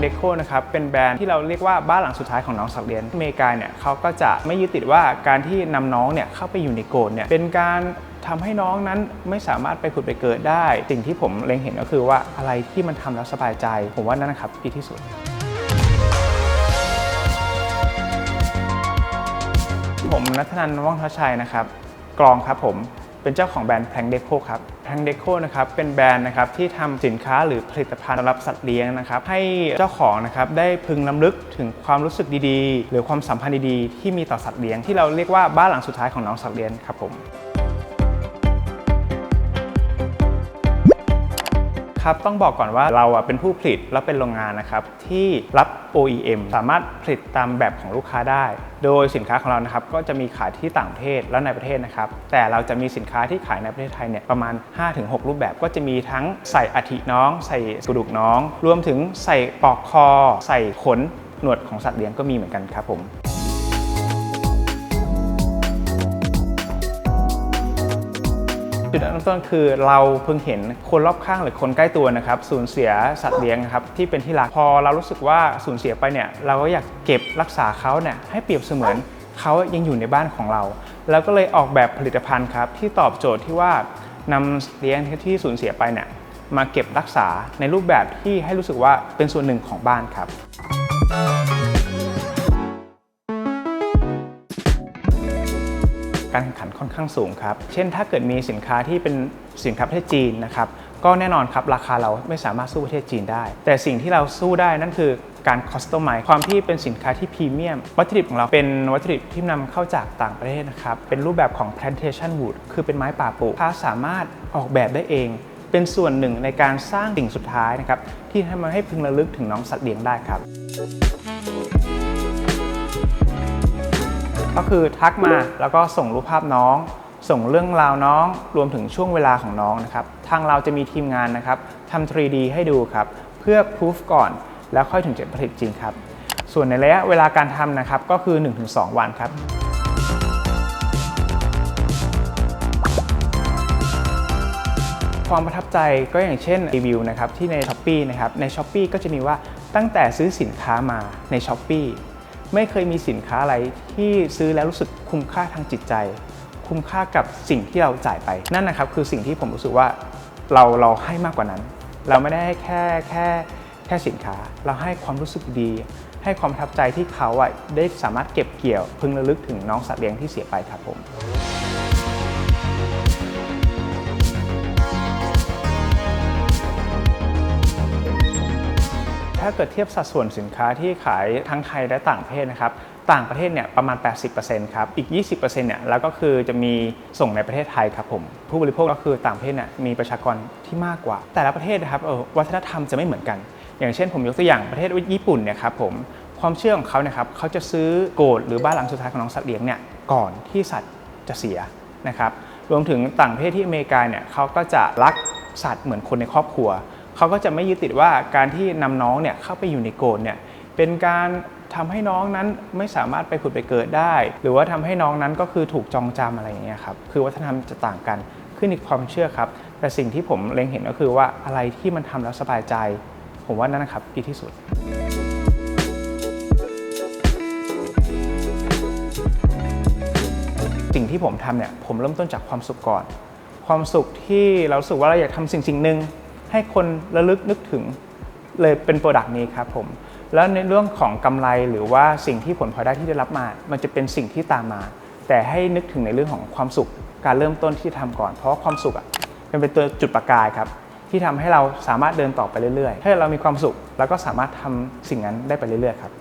เดโคนะครับเป็นแบรนด์ที่เราเรียกว่าบ้านหลังสุดท้ายของน้องสัตว์เลียงอเมริกาเนี่ยเขาก็จะไม่ยึดติดว่าการที่นำน้องเนี่ยเข้าไปอยู่ในโกลเนี่ยเป็นการทำให้น้องนั้นไม่สามารถไปผุดไปเกิดได้ สิ่งที่ผมเล็งเห็นก็คือว่าอะไรที่มันทำแล้วสบายใจ ผมว่านั่นนะครับดีที่สุดผมนัทนันว่องทชชัยนะครับ กลองครับผม เป็นเจ้าของแบรนด์แพงเดโคครับแพงเดโคนะครับเป็นแบรนด์นะครับที่ทำสินค้าหรือผลิตภัณฑ์สำหรับสัตว์เลี้ยงนะครับให้เจ้าของนะครับได้พึงล้ำลึกถึงความรู้สึกดีๆ หรือความสัมพันธ์ดีๆ ที่มีต่อสัตว์เลี้ยงที่เราเรียกว่าบ้านหลังสุดท้ายของน้องสัตว์เลี้ยงครับผม ครับต้องบอกก่อนว่าเราอะเป็นผู้ผลิตและเป็นโรงงานนะครับที่รับ OEM สามารถผลิตตามแบบของลูกค้าได้ โดยสินค้าของเรานะครับก็จะมีขายที่ต่างประเทศและในประเทศนะครับแต่เราจะมีสินค้าที่ขายในประเทศไทยเนี่ยประมาณ 5-6 รูปแบบก็จะมีทั้งใส่อัฐิน้อง ใส่กระดูกน้อง รวมถึงใส่ปลอกคอ ใส่ขนหนวดของสัตว์เลี้ยงก็มีเหมือนกันครับผม มต้นคือเราเพิ่งเห็นคนรอบข้างหรือคนใกล้ตัวนะครับสูญเสียสัตว์เลี้ยงครับที่เป็นที่รักพอเรารู้สึกว่าสูญเสียไปเนี่ยเราก็อยากเก็บรักษาเขาเนี่ยให้เปรียบเสมือนเขายังอยู่ในบ้านของเรา แล้วก็เลยออกแบบผลิตภัณฑ์ครับที่ตอบโจทย์ที่ว่านำเลี้ยงที่สูญเสียไปเนี่ยมาเก็บรักษาในรูปแบบที่ให้รู้สึกว่าเป็นส่วนหนึ่งของบ้านครับ การแข่งขันค่อนข้างสูงครับ เช่น ถ้าเกิดมีสินค้าที่เป็นสินค้าประเทศจีนนะครับ ก็แน่นอนครับราคาเราไม่สามารถสู้ประเทศจีนได้ แต่สิ่งที่เราสู้ได้นั่นคือการคอสตอมไมความที่เป็นสินค้าที่พรีเมียม วัตถุดิบของเราเป็นวัตถุดิบที่นำเข้าจากต่างประเทศนะครับ เป็นรูปแบบของ plantation wood คือเป็นไม้ป่าปลูกถ้าสามารถออกแบบได้เอง เป็นส่วนหนึ่งในการสร้างสิ่งสุดท้ายนะครับที่ทำให้พึงระลึกถึงน้องสัตว์เลี้ยงได้ครับ ก็คือทักมาแล้วก็ส่งรูปภาพน้อง ส่งเรื่องราวน้องรวมถึงช่วงเวลาของน้องนะครับทางเราจะมีทีมงานนะครับทำ 3D ให้ดูครับ เพื่อพิสูจก่อนแล้วค่อยถึงจะผลิตจริงครับ ส่วนในระยะเวลาการทำนะครับก็คือ 1-2 วันครับความประทับใจก็อย่างเช่นรีวิวนะครับที่ใน s h อ p e e นะครับใน s h อ p e e ก็จะมีว่าตั้งแต่ซื้อสินค้ามาใน s h อ p e e ไม่เคยมีสินค้าอะไรที่ซื้อแล้วรู้สึกคุ้มค่าทางจิตใจ คุ้มค่ากับสิ่งที่เราจ่ายไปนั่นนะครับ คือสิ่งที่ผมรู้สึกว่าเราเราให้มากกว่านั้น เราไม่ได้แค่แค่แค่สินค้า เราให้ความรู้สึกดี ให้ความประทับใจที่เขาอะได้สามารถเก็บเกี่ยว พึงระลึกถึงน้องสัตว์เลี้ยงที่เสียไปครับผม ถ้าเกิดเทียบสัดส่วนสินค้าที่ขายทั้งไทยและต่างประเทศนะครับต่างประเทศเนี่ยประมาณ 80%ครับ อีก 20%เนี่ยแล้วก็คือจะมีส่งในประเทศไทยครับผม ผู้บริโภคก็คือต่างประเทศเนี่ยมีประชากรที่มากกว่า แต่ละประเทศนะครับออวัฒนธรรมจะไม่เหมือนกัน อย่างเช่นผมยกตัวอย่างประเทศญี่ปุ่นเนี่ยครับผมความเชื่อของเขาเนี่ยครับเขาจะซื้อโกดหรือบ้านหลังสุดท้ายของน้องสัตว์เลี้ยงเนี่ยก่อนที่สัตว์จะเสียนะครับรวมถึงต่างประเทศที่อเมริกาเนี่ยเขาก็จะรักสัตว์เหมือนคนในครอบครัว เขาก็จะไม่ยึดติดว่าการที่นำน้องเนี่ยเข้าไปอยู่ในโกลเนี่ยเป็นการทำให้น้องนั้นไม่สามารถไปผุดไปเกิดได้ หรือว่าทำให้น้องนั้นก็คือถูกจองจำอะไรอย่างเงี้ยครับคือวัฒนธรรมจะต่างกันขึ้นอีกความเชื่อครับ แต่สิ่งที่ผมเล็งเห็นก็คือว่าอะไรที่มันทำแล้วสบายใจ ผมว่านั่นนะครับดีที่สุดสิ่งที่ผมทำเนี่ยผมเริ่มต้นจากความสุขก่อน ความสุขที่เราสึกว่าเราอยากทำสิ่งสิ่งหนึ่ง ให้คนระลึกนึกถึงเลยเป็นโปรดักต์นี้ครับผมแล้วในเรื่องของกำไรหรือว่าสิ่งที่ผลพลอยได้ที่ได้รับมา มันจะเป็นสิ่งที่ตามมา แต่ให้นึกถึงในเรื่องของความสุขการเริ่มต้นที่ทำก่อน เพราะความสุขอะมันเป็นตัวจุดประกายครับที่ทำให้เราสามารถเดินต่อไปเรื่อยๆ ให้เรามีความสุข แล้วก็สามารถทำสิ่งนั้นได้ไปเรื่อยๆครับ